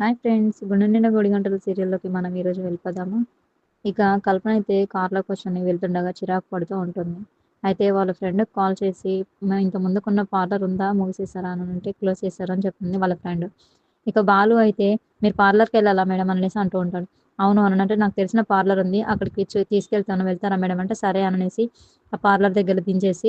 Hi friends గుండె నిండా గుడి గంటల సీరియల్లోకి మనం ఈరోజు వెళ్ళిపోదాము? ఇక కల్పన అయితే కార్లో కూర్చొని వెళ్తుండగా చిరాకు పడుతూ ఉంటుంది. అయితే వాళ్ళ ఫ్రెండ్కి కాల్ చేసి ఇంత ముందుకున్న పార్లర్ ఉందా? మూసేసారా అని అంటే క్లోజ్ చేశారా అని చెప్తుంది వాళ్ళ ఫ్రెండ్. ఇక బాలు అయితే మీరు పార్లర్కి వెళ్ళాలా మేడం? అనేసి అంటూ ఉంటాడు. అవును అని అంటే నాకు తెలిసిన పార్లర్ ఉంది. అక్కడికి తీసుకెళ్తాను. వెళ్తారా మేడం? అంటే సరే అనేసి ఆ పార్లర్ దగ్గర దించేసి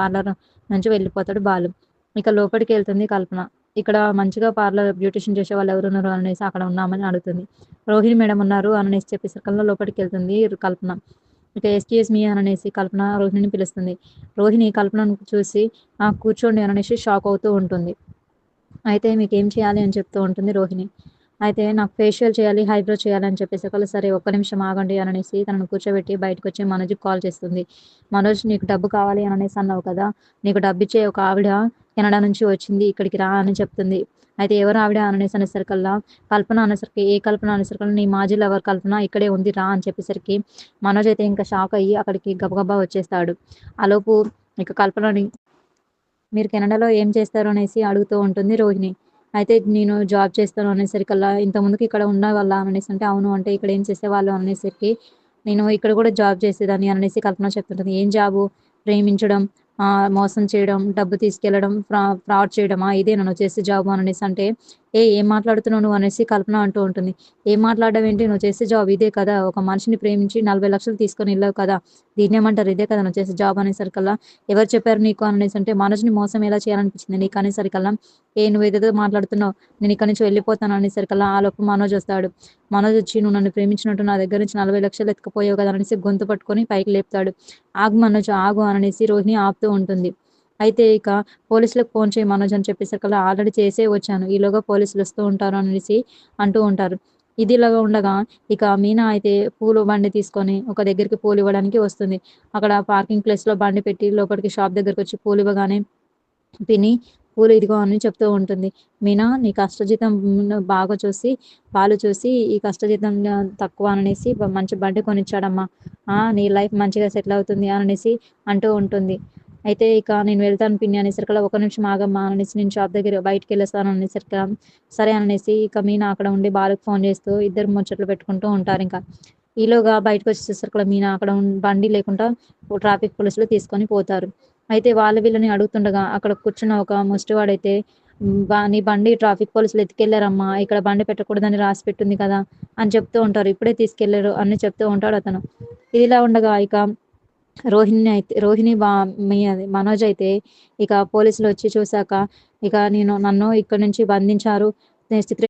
పార్లర్ నుంచి వెళ్ళిపోతాడు బాలు. ఇక లోపలికి వెళ్తుంది కల్పన. ఇక్కడ మంచిగా పార్లర్ బ్యూటిషియన్ చేసే వాళ్ళు ఎవరు ఉన్నారు అనేసి అక్కడ ఉన్నామని అడుగుతుంది. రోహిణి మేడం ఉన్నారు అనేసి సర్కల్లో లోపలికి వెళ్తుంది కల్పన. ఇక ఎస్కేఎస్ మీ అనేసి కల్పన రోహిణిని పిలుస్తుంది. రోహిణి కల్పనను చూసి కూర్చోండి అనేసి షాక్ అవుతూ ఉంటుంది. అయితే మీకు ఏం చేయాలి అని చెప్తూ ఉంటుంది రోహిణి. అయితే నాకు ఫేషియల్ చేయాలి హైబ్రో చేయాలి అని చెప్పేసి సరే ఒక్క నిమిషం ఆగండి అనేసి తనను కూర్చోబెట్టి బయటకు వచ్చి మనోజ్కి కాల్ చేస్తుంది. మనోజ్ నీకు డబ్బు కావాలి అని అనేసి అన్నావు కదా నీకు డబ్బు ఇచ్చే ఒక ఆవిడ కెనడా నుంచి వచ్చింది ఇక్కడికి రా అని చెప్తుంది. అయితే ఎవరు ఆవిడ? అనేసి అనేసరికల్లా కల్పన అనేసరికి ఏ కల్పన అనేసరికల్లా నీ మాజీ లవర్ కల్పన ఇక్కడే ఉంది రా అని చెప్పేసరికి మనోజ్ అయితే ఇంకా షాక్ అయ్యి అక్కడికి గబగబా వచ్చేస్తాడు. ఆలోపు ఇక కల్పనని మీరు కెనడాలో ఏం చేస్తారు అనేసి అడుగుతూ ఉంటుంది రోహిణి. అయితే నేను జాబ్ చేస్తాను అనేసరికల్లా ఇంతకుముందుకు ఇక్కడ ఉన్న వాళ్ళ అనేసి అంటే అవును అంటే ఇక్కడ ఏం చేసేవాళ్ళు అనేసరికి నేను ఇక్కడ కూడా జాబ్ చేసేదాన్ని అనేసి కల్పన చెప్తుంటుంది. ఏం జాబు? ప్రేమించడం. మోసం చేయడం డబ్బు తీసుకెళ్ళడం ఫ్రా ఫ్రాడ్ చేయడమా ఇదే నన్ను చేసే జాబ్ అనేసి అంటే ఏ ఏం మాట్లాడుతున్నావు నువ్వు అనేసి కల్పన అంటూ ఉంటుంది. ఏం మాట్లాడడం ఏంటి నువ్వు చేసే జాబ్ ఇదే కదా. ఒక మనిషిని ప్రేమించి నలభై లక్షలు తీసుకొని వెళ్ళావు కదా. దీన్ని ఏమంటారు? ఇదే కదా నువ్వు చేసే జాబ్ అనేసరికల్లా. ఎవరు చెప్పారు నీకు అనేసి అంటే మనసుని మోసం ఎలా చేయాలనిపించింది నీకు? అనేసరికల్లా. ఏ నువ్వు ఏదేదో మాట్లాడుతున్నావు. నేను ఇక్కడి నుంచి వెళ్ళిపోతాను అనేసరికల్లా ఆ లోపు మనోజ్ వస్తాడు. మనోజ్ వచ్చి నువ్వు నన్ను ప్రేమించినట్టు నా దగ్గర నుంచి నలభై లక్షలు ఎత్తుకుపోయావు కదా అనేసి గొంతు పట్టుకొని పైకి లేపుతాడు. ఆగు మనోజ్ ఆగు అనేసి రోహిణి ఆపుతూ ఉంటుంది. అయితే ఇక పోలీసులకు ఫోన్ చేయి మనోజ్ అని చెప్పేసరికల్లా ఆల్రెడీ చేసే వచ్చాను. ఈలోగా పోలీసులు వస్తూ ఉంటారు అనేసి అంటూ ఉంటారు. ఇది ఇలాగా ఉండగా ఇక మీనా అయితే పూలు బండి తీసుకొని ఒక దగ్గరికి పూలు ఇవ్వడానికి వస్తుంది. అక్కడ పార్కింగ్ ప్లేస్లో బండి పెట్టి లోపలికి షాప్ దగ్గరికి వచ్చి పూలు ఇవ్వగానే పిని పూలు ఇదిగో అని చెప్తూ ఉంటుంది. మీనా నీ కష్టజీతం బాగా చూసి పాలు చూసి ఈ కష్టజీతం తక్కువ అనేసి మంచి బండి కొనిచ్చాడమ్మా. నీ లైఫ్ మంచిగా సెటిల్ అవుతుంది అనేసి అంటూ ఉంటుంది. అయితే ఇక నేను వెళ్తాను పిన్ని అనేసరికి ఒక నిమిషం ఆగమ్మా అనేసి నేను షాప్ దగ్గర బయటికి వెళ్ళేస్తాను అనేసరికి సరే అనేసి ఇక మీనా అక్కడ ఉండి బాలకు ఫోన్ చేస్తూ ఇద్దరు ముచ్చట్లు పెట్టుకుంటూ ఉంటారు ఇంకా. ఈలోగా బయటకు వచ్చేసరికి మీనా అక్కడ బండి లేకుండా ట్రాఫిక్ పోలీసులు తీసుకొని పోతారు. అయితే వాళ్ళ వీళ్ళని అడుగుతుండగా అక్కడ కూర్చున్న ఒక ముష్టివాడైతే నీ బండి ట్రాఫిక్ పోలీసులు ఎత్తుకెళ్ళారమ్మా ఇక్కడ బండి పెట్టకూడదని రాసి పెట్టింది కదా అని చెప్తూ ఉంటారు. ఇప్పుడే తీసుకెళ్ళారు అని చెప్తూ ఉంటాడు అతను. ఇదిలా ఉండగా ఇక రోహిణి అయితే రోహిణి బా మీ మనోజ్ అయితే ఇక పోలీసులు వచ్చి చూశాక ఇక నేను నన్ను ఇక్కడ నుంచి బంధించారు. చిత్ర